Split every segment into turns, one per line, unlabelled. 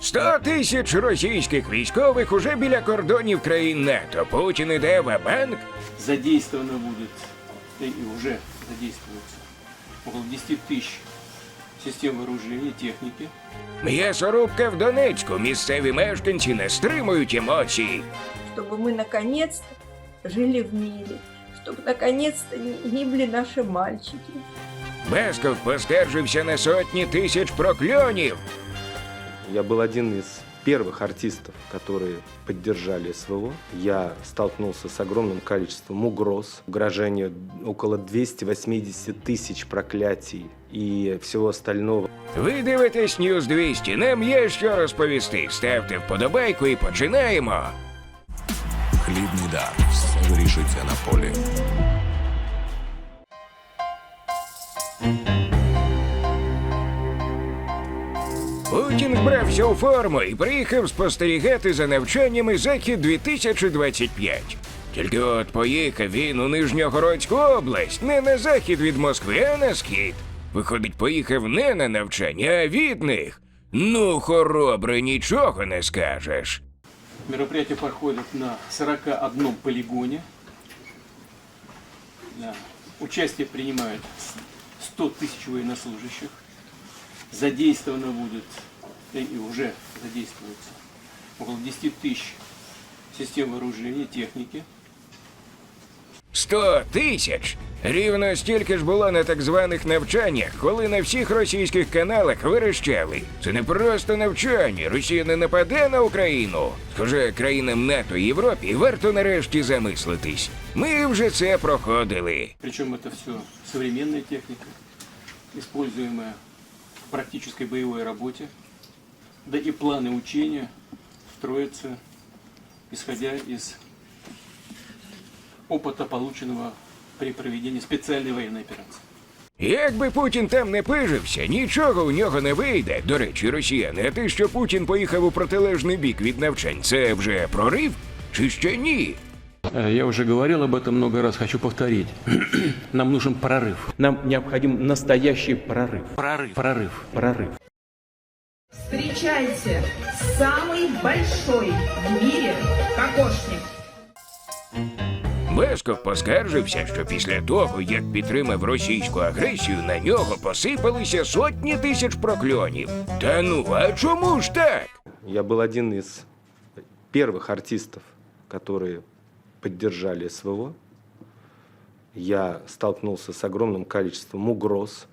Сто тисяч російських військових уже біля кордонів країн НАТО. Путін іде в банк.
задействовано будет, да и уже задействуется, около 10 тысяч систем вооружения, техники.
М'ясорубка в Донецьку. Місцеві мешканці не стримують емоцій.
чтобы мы наконец-то жили в мире, чтобы наконец-то не гибли наши мальчики.
Бесков поскаржився на сотні тисяч прокльонів.
Я был один из первых артистов, которые поддержали СВО. Я столкнулся с огромным количеством угроз, угрожения около 280 тысяч проклятий и всего остального.
Ви дивитесь Ньюз 200. Нам є що розповісти. Ставте вподобайку і починаємо.
Хлібний дар. Все вирішується на полі.
Вбрався у форму і приїхав спостерігати за навчаннями Захід 2025. Тільки от поїхав він у Нижньогородську область, не на захід від Москви, а на схід. Виходить, поїхав не на навчання, а від них. Ну, хоробре, нічого не скажеш.
Мероприятие проходит на 41 полигоне. Да. Участие принимают 100 тысяч военнослужащих. Задействовано будет, и уже задействуется, около 10 тысяч систем вооружения, техники.
Сто тисяч. Рівно стільки ж було на так званих навчаннях, коли на всіх російських каналах вирощали. Це не просто навчання. Росія не нападе на Україну. Схоже, країнам НАТО і Європі варто нарешті замислитись. Ми вже це проходили.
Причем это все современная техника, используемая в практической боевой работе. Да и планы учения строятся, исходя из опыта, полученного при проведении специальной военной операции.
Якби Путін там не пижився, нічого у нього не вийде. До речі, росіяни, а те, що Путін поїхав у протилежний бік від навчань, це вже прорив? Чи ще ні?
Э, Я уже говорил об этом много раз, хочу повторить. Нам нужен прорыв.
Нам необходим настоящий прорыв.
Прорыв. Прорыв.
Прорыв.
Встречайте, самый большой в мире кокошник.
Бесков поскаржився, що після того, як підтримав російську агресію, на нього посипалися сотні тисяч прокльонів. Та ну, а чому ж так?
Я был один из первых артистов, которые поддержали СВО. Я столкнулся с огромным количеством угроз.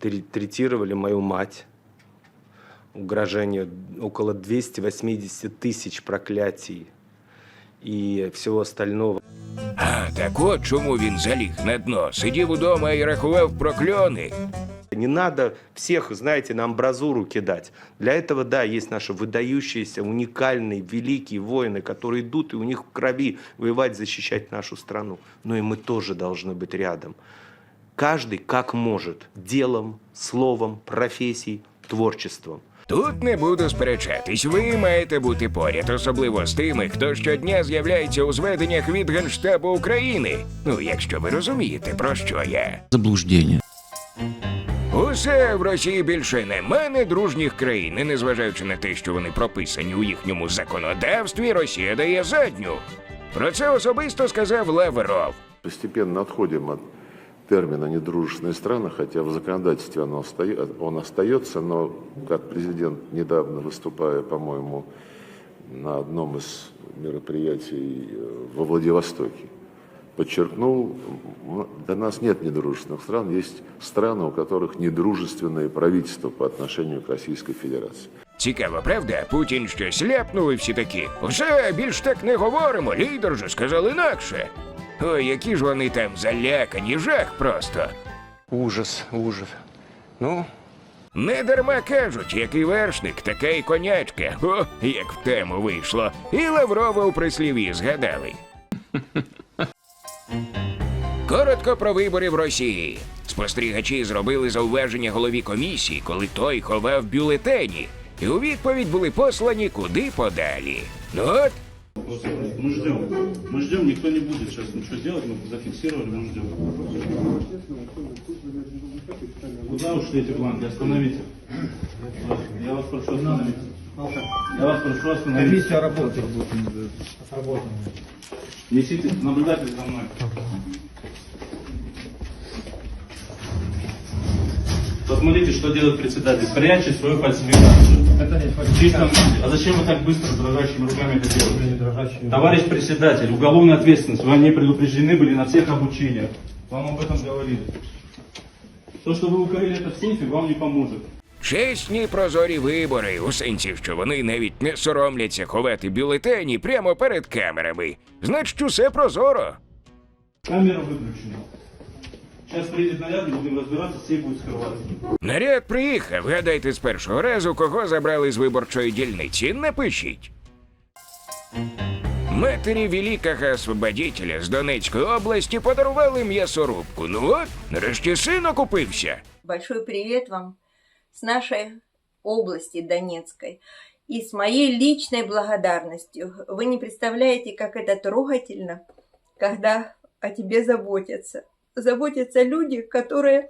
Тре- Третировали мою мать. Угрожение около 280 тысяч проклятий и всего остального.
А так от чому він заліг на дно, сидів удома і рахував прокльони.
Не надо всех, знаете, на амбразуру кидать. Для этого, да, есть наши выдающиеся, уникальные, великие воины, которые идут, и у них в крови воевать, защищать нашу страну. Но и мы тоже должны быть рядом. Каждый как может. Делом, словом, профессией, творчеством.
Тут не буду сперечатись, ви маєте бути поряд, особливо з тими, хто щодня з'являється у зведеннях від Генштабу України. Ну, якщо ви розумієте, про що я.
Заблуждення.
Усе в Росії більше нема недружніх країн, і незважаючи на те, що вони прописані у їхньому законодавстві, Росія дає задню. Про це особисто сказав Лавров.
Постепенно отходим от термина «недружественные страны», хотя в законодательстве оно оста- он остается, но как президент, недавно выступая, по-моему, на одном из мероприятий э, во Владивостоке, подчеркнул, м, до нас нет недружественных стран, есть страны, у которых недружественные правительства по отношению к Российской Федерации.
Цікаво, правда? Путін щось ляпнув і всі такі. Все, більш так не говоримо, лідер же сказав інакше. Ой, які ж вони там залякані, жах просто.
Ужас, ужас. Ну,
Не дарма кажуть, який вершник, така й конячка. О, як в тему вийшло. І Лаврова у прислів'ї згадали. Коротко про вибори в Росії. Спостерігачі зробили зауваження голові комісії, коли той ховав бюлетені. І у відповідь були послані куди подалі. Ну от,
Мы ждем. Мы ждем, никто не будет сейчас ничего делать, мы зафиксировали, мы ждем. Куда ушли эти бланки? Остановите. Я вас прошу остановиться. Я вас прошу остановиться. Комиссия работает. Несите, наблюдатель за мной. Посмотрите, что делает председатель. Прячет свою фальсификацию. Это не Чисто, а зачем вы так быстро дрожащими руками это делаете? Товарищ председатель, уголовная ответственность. Вы не предупреждены были на всех обучениях. Вам об этом говорили. То, что вы укрыли это в сейфе, вам не поможет.
Чесні прозорі вибори, у сенсі, що вони навіть не соромляться ховати бюлетені прямо перед камерами. Значить, усе прозоро.
Камера выключена. Сейчас приедет наряд, мы будем разбираться, сейф будет скрываться.
Наряд приїхав. Гадайте з першого разу, кого забрали з виборчої дільниці. Напишіть. Матері великого освободителя з Донецької області подарували м'ясорубку. Ну от, нарешті син окупився.
Большой привет вам с нашей области Донецкой и с моей личной благодарностью. Вы не представляете, как это трогательно, когда о тебе заботятся. Заботятся люди, которые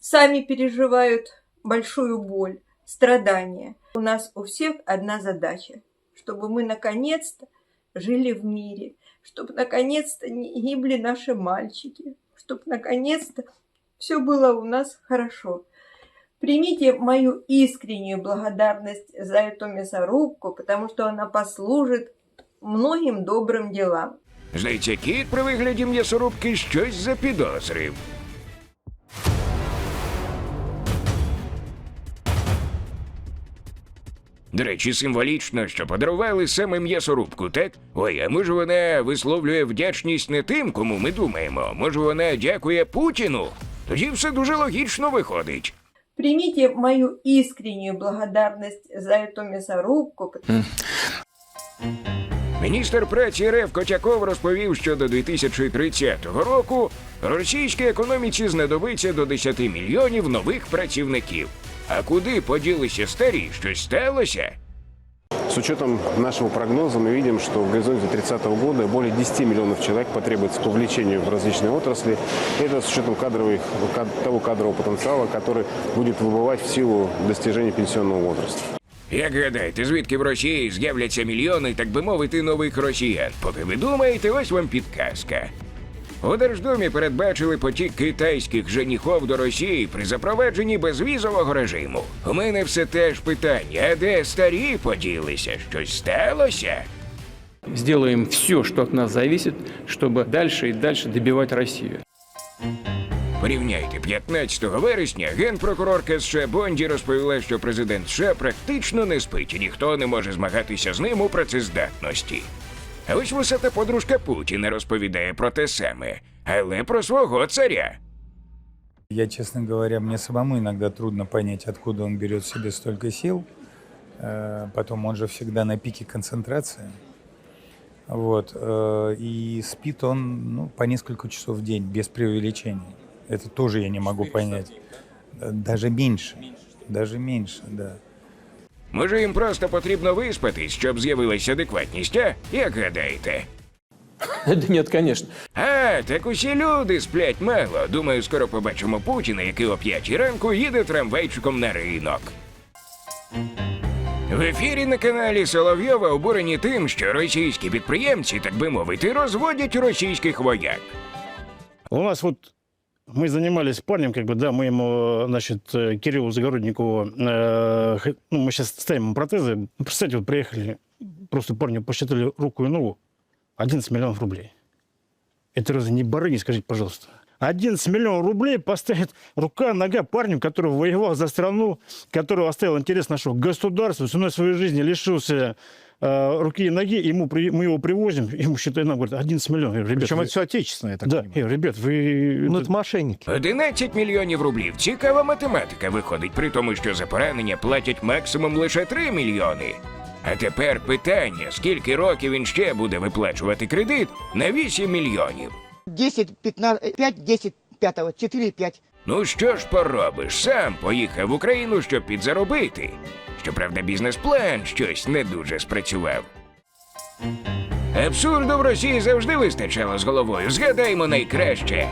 сами переживают большую боль, страдания. У нас у всех одна задача, чтобы мы наконец-то жили в мире, чтобы наконец-то не гибли наши мальчики, чтобы наконец-то все было у нас хорошо. Примите мою искреннюю благодарность за эту мясорубку, потому что она послужит многим добрым делам.
Здається, кіт при вигляді м'ясорубки щось запідозрив. До речі, символічно, що подарували саме м'ясорубку, так? Ой, а може вона висловлює вдячність не тим, кому ми думаємо. Може вона дякує Путіну? Тоді все дуже логічно виходить.
Примите мою искреннюю благодарность за эту мясорубку,
Міністр праці РФ Котяков розповів, що до 2030 року російській економіці знадобиться до 10 мільйонів нових працівників. А куди поділися старі? Щось сталося?
С учетом нашего прогноза мы видим, что в горизонте 30 года более 10 миллионов человек потребуется по увлечению в различные отрасли. Это с учетом кадровых, кад- того кадрового потенциала, который будет выбывать в силу достижения пенсионного возраста.
Як гадаєте, звідки в Росії з'являться мільйони, так би мовити, нових росіян? Поки ви думаєте, ось вам підказка. У Держдумі передбачили потік китайських женіхов до Росії при запровадженні безвізового режиму. У мене все теж питання, а де старі поділися? Щось сталося?
Сделаем все, что от нас зависит, чтобы дальше и дальше добивать Россию.
Порівняйте, 15 вересня генпрокурорка США Бонді розповіла, що президент США практично не спить і ніхто не може змагатися з ним у працездатності. А ось висота подружка Путіна розповідає про те саме, але про свого царя.
Я, честно говоря, мне самому иногда трудно понять, откуда он берет в себе сил. Э, Потом он же всегда на пике концентрации. Вот. э, И спит он ну, по несколько часов в день, без преувеличений. Это тоже я не могу понять. Даже меньше. Даже меньше, да.
Може, їм просто потрібно виспатись, щоб з'явилася адекватність, а? Як гадаєте?
Да нет, конечно.
А, так усі люди сплять мало. Думаю, скоро побачимо Путіна, який о п'ятій ранку їде трамвайчиком на ринок. В ефірі на каналі Соловйова обурені тим, що російські підприємці, так би мовити, розводять російських вояк.
У нас вот мы занимались парнем, как бы, да, мы ему, значит, э, Кириллу Загородникову, э, ну, мы сейчас ставим ему протезы. Ну, Представьте, вот приехали, просто парню посчитали руку и ногу, 11 миллионов рублей. Это разве не барыги, скажите, пожалуйста? 11 миллионов рублей поставит рука, нога парню, который воевал за страну, который оставил интерес нашего государства, ценой своей жизни лишился э, руки и ноги, ему, при- мы его привозим, ему считай, нам говорят, 11 миллионов. Я говорю, Ребят,
Причем
вы-
это все отечественное, я так
да,
понимаю.
я говорю, ребят, вы...
Ну,
это-
это мошенники.
11 мільйонів рублів. Цікава математика виходить, при тому, що за поранення платять максимум лише 3 мільйони. А тепер питання: скільки років він ще буде виплачувати кредит на 8 мільйонів?
10, 15, 5, 10, 5, 4, 5.
Ну що ж поробиш? Сам поїхав в Україну, щоб підзаробити. Щоправда, бізнес-план щось не дуже спрацював. Абсурду в Росії завжди вистачало з головою. Згадаймо найкраще.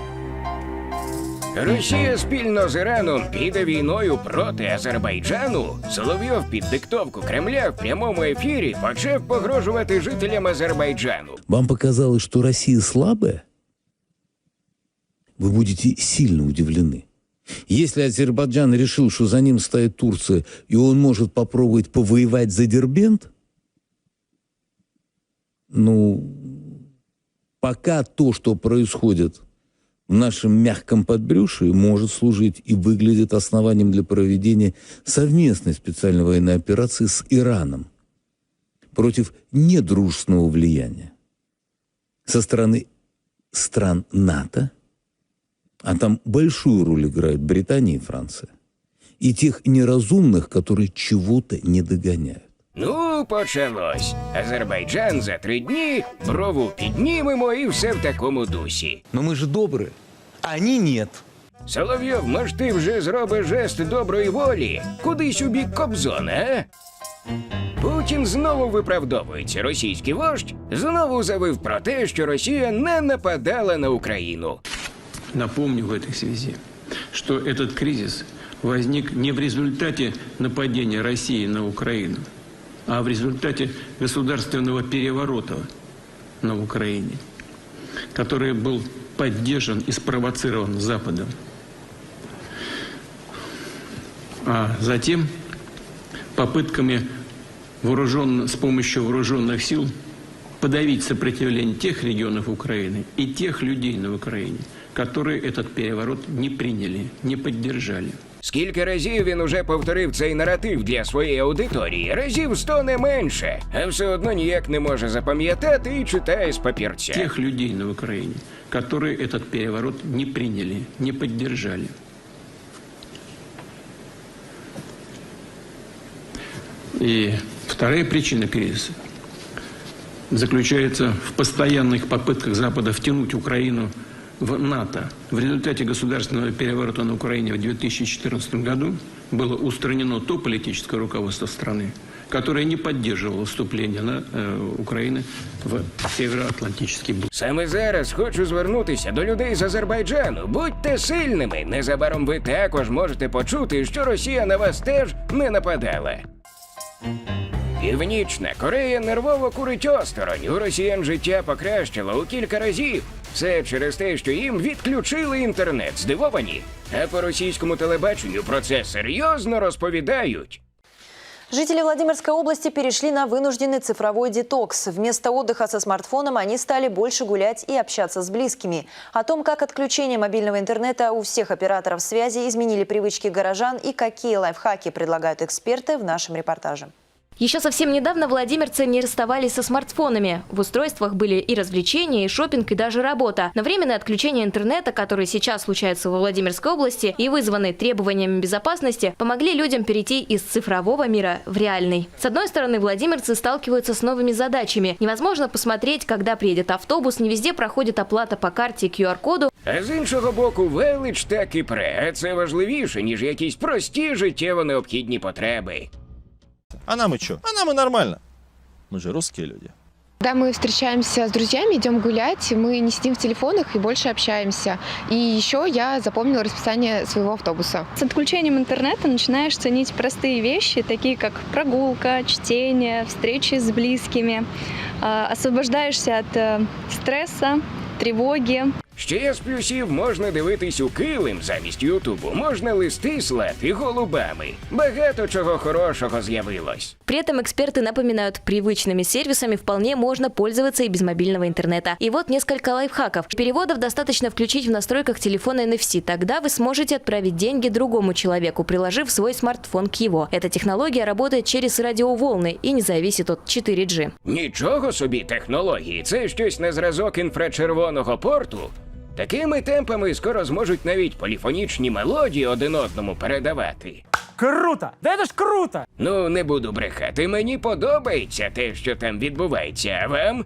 Росія спільно з Іраном піде війною проти Азербайджану. Соловйов під диктовку Кремля в прямому ефірі почав погрожувати жителям Азербайджану.
Вам показалось, что Россия слабая? Вы будете сильно удивлены. Если Азербайджан решил, что за ним стоит Турция, и он может попробовать повоевать за Дербент, ну, пока то, что происходит в нашем мягком подбрюшии, может служить и выглядит основанием для проведения совместной специальной военной операции с Ираном против недружественного влияния со стороны стран НАТО, а там большую роль играют Британия и Франция, и тех неразумных, которые чего-то не догоняют.
Ну, почалось. Азербайджан за три дні, брову піднімемо і все в такому дусі.
Но мы же добрые, а они нет.
Соловйов, може, ти вже зробиш жест доброї волі? Кудись у бік Кобзона, а? Путін знову виправдовується. Російський вождь знову завив про те, що Росія не нападала на Україну.
Напомню в этой связи, что этот кризис возник не в результате нападения России на Украину, а в результате государственного переворота на Украине, который был поддержан и спровоцирован Западом. А затем попытками вооружен, с помощью вооруженных сил подавить сопротивление тех регионов Украины и тех людей на Украине, которые этот переворот не приняли, не поддержали.
Скільки разів він уже повторив цей наратив для своєї аудиторії? Разів сто не менше, а все одно ніяк не може запам'ятати і читає з папірця.
Тех людей на Украине, которые этот переворот не приняли, не поддержали. И вторая причина кризиса заключается в постоянных попытках Запада втянуть Украину в НАТО. В результате государственного переворота на Украине в 2014 году было устранено то политическое руководство страны, которое не поддерживало вступление на, э, Украины в Североатлантический блок.
Саме зараз хочу звернутися до людей з Азербайджану. Будьте сильними. Незабаром ви також можете почути, що Росія на вас теж не нападала. Північна Корея нервово курить осторонь. У росіян життя покращило у кілька разів. Все через те, що їм відключили інтернет. Здивовані. А по російському телебаченню про це серйозно розповідають.
Жители Владимирской области перешли на вынужденный цифровой детокс. Вместо отдыха со смартфоном они стали больше гулять и общаться с близкими. О том, как отключение мобильного интернета у всех операторов связи изменили привычки горожан и какие лайфхаки предлагают эксперты в нашем репортаже.
Еще совсем недавно владимирцы не расставались со смартфонами. В устройствах были и развлечения, и шопинг, и даже работа. Но временное отключение интернета, которое сейчас случается во Владимирской области и вызванный требованиями безопасности, помогли людям перейти из цифрового мира в реальный. С одной стороны, владимирцы сталкиваются с новыми задачами. Невозможно посмотреть, когда приедет автобус, не везде проходит оплата по карте и QR-коду.
А з іншого боку, велич так і пре. А це важливіше, ніж якісь прості життєво необхідні потреби.
А нам и что? А нам и нормально. Мы же русские люди.
Когда мы встречаемся с друзьями, идем гулять, мы не сидим в телефонах и больше общаемся. И еще я запомнила расписание своего автобуса.
С отключением интернета начинаешь ценить простые вещи, такие как прогулка, чтение, встречи с близкими. А, Освобождаешься от э, стресса, тревоги.
Ще з плюсів можна дивитись у килим замість Ютубу, можна листи слати голубами. Багато чого хорошого з'явилось.
При этом эксперты напоминают, привычными сервисами вполне можно пользоваться и без мобильного интернета. И вот несколько лайфхаков. Переводов достаточно включить в настройках телефона NFC. Тогда вы сможете отправить деньги другому человеку, приложив свой смартфон к его. Эта технология работает через радиоволны и не зависит от 4G.
Нічого собі технології, це щось на зразок інфрачервоного порту. Такими темпами скоро зможуть навіть поліфонічні мелодії один одному передавати.
Круто! Да это ж круто!
Ну, не буду брехати, мені подобається те, що там відбувається, а вам?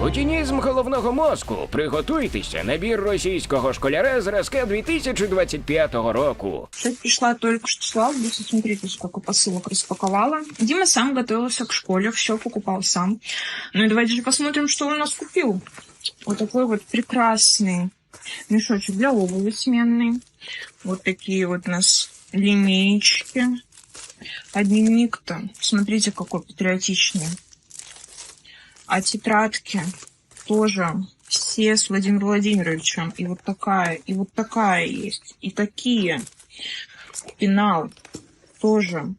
Путінізм головного мозку. Приготуйтеся, набір російського школяра зразка 2025 року.
Я пришла только что с августа, смотрите, сколько посылок распаковала. Дима сам готовился к школе, все покупал сам. Ну и давайте же посмотрим, что он у нас купил. Вот такой вот прекрасный Мешочек для обуви сменный. Вот такие вот у нас линеечки. А дневник-то, смотрите, какой патриотичный. А тетрадки тоже все с Владимиром Владимировичем. И вот такая, и вот такая есть. И такие. Пенал тоже.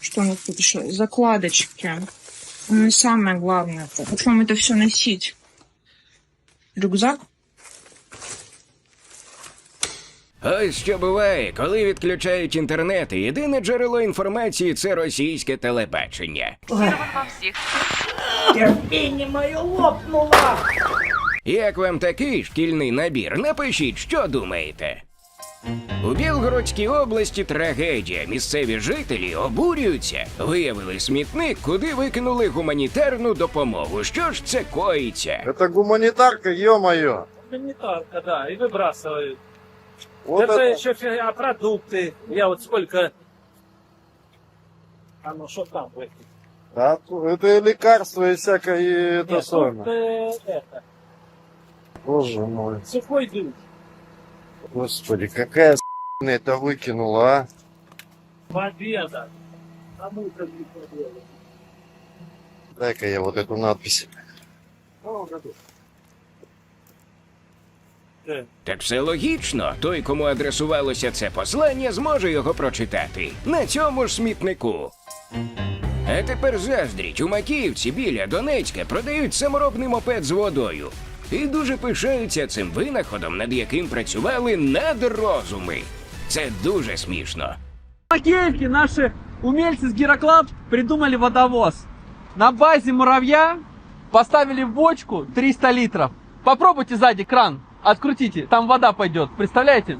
Что у нас тут еще? Закладочки. Ну и самое главное, вам это все носить? Рюкзак?
Ось що буває, коли відключають інтернет, і єдине джерело інформації це російське телебачення.
Терпение мое лопнуло!
Як вам такий шкільний набір? Напишіть, що думаєте. У Білгородській області трагедія. Місцеві жителі обурюються. Виявили смітник, куди викинули гуманітарну допомогу. Що ж це коїться?
Это гуманитарка, ё-моё.
Гуманитарка, да, и выбрасывают.
Вот
это,
это-
еще фи- а продукты. Я вот сколько... А ну что там в этих?
Да, это и лекарства и всякое, и это
Нет, тут,
самое.
э, это,
Боже мой.
сухой душ.
Господи, какая с*** это выкинула, а?
Победа. Кому-то не победа.
Дай-ка я вот эту надпись.
О, году.
Так все логічно. Той, кому адресувалося це послання, зможе його прочитати. На цьому ж смітнику. А тепер заздріть, у Макіївці біля Донецька продають саморобний мопед з водою. І дуже пишаються цим винаходом, над яким працювали надрозуми. Це дуже смішно.
В Макеевке наши умельцы с Героклаб придумали водовоз. На базе муравья поставили в бочку 300 литров. Попробуйте сзади кран, открутите, там вода пойдет. Представляете?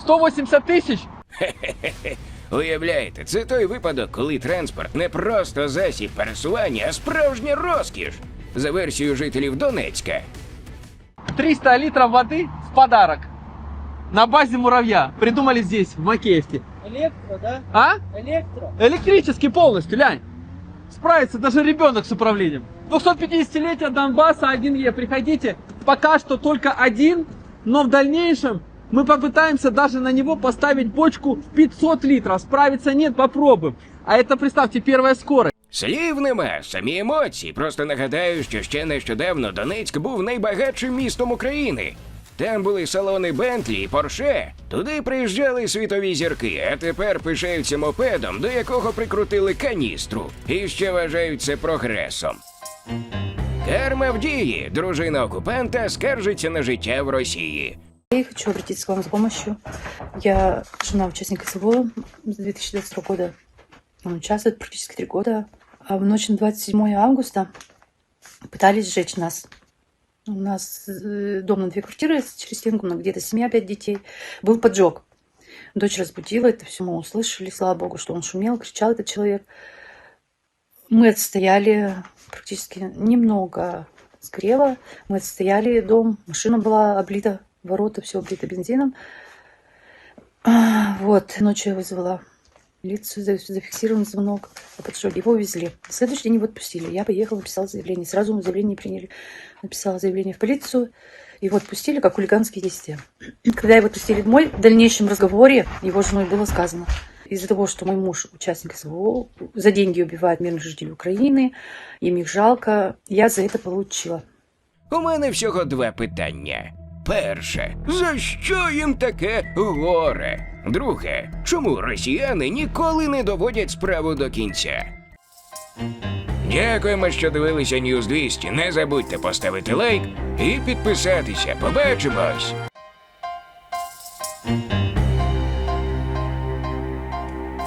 180 тысяч
Хе-хе-хе. Уявляєте, це той випадок, коли транспорт не просто засіб пересування, а справжня розкіш. За версією жителів Донецька.
300 литров воды в подарок. На базе муравья. Придумали здесь, в Макеевке.
Электро, да?
А?
Электро.
Электрический полностью, лянь. Справится даже ребенок с управлением. 250-летие Донбасса 1Е. Приходите. Пока что только один, но в дальнейшем мы попытаемся даже на него поставить бочку в 500 литров. Справиться нет, попробуем. А это, представьте, первая скорость.
Слів нема, самі емоції. Просто нагадаю, що ще нещодавно Донецьк був найбагатшим містом України. Там були салони Бентлі і Порше. Туди приїжджали світові зірки, а тепер пишаються мопедом, до якого прикрутили каністру. І ще вважають це прогресом. Карма в дії. Дружина окупанта скаржиться на життя в Росії.
Я хочу обратиться к вам за помощью. Я жена участника СВО с 2022 года. Он участвует практически три года. А в ночь на 27 августа пытались сжечь нас. У нас э, дом на две квартиры через стенку, но где-то семья, пять детей. Был поджог. Дочь разбудила, это все мы услышали. Слава богу, что он шумел, кричал этот человек. Мы отстояли практически немного сгорело. Мы отстояли дом, машина была облита, ворота все облито бензином. А, Вот, ночью я вызвала за- зафиксирован звонок о поджоге. Его увезли. На следующий день его отпустили. Я поехала, написала заявление. Сразу заявление приняли. Написала заявление в полицию. Его отпустили, как хулиганские действия. Когда его отпустили домой, в дальнейшем разговоре его женой было сказано, из-за того, что мой муж участник СВО, за деньги убивает мирных жителей Украины, им их жалко, я за это получила.
У мене всього два питання. Перше, за що їм таке горе? Друге, чому росіяни ніколи не доводять справу до кінця? Дякуємо, що дивилися News 200. Не забудьте поставити лайк і підписатися. Побачимось!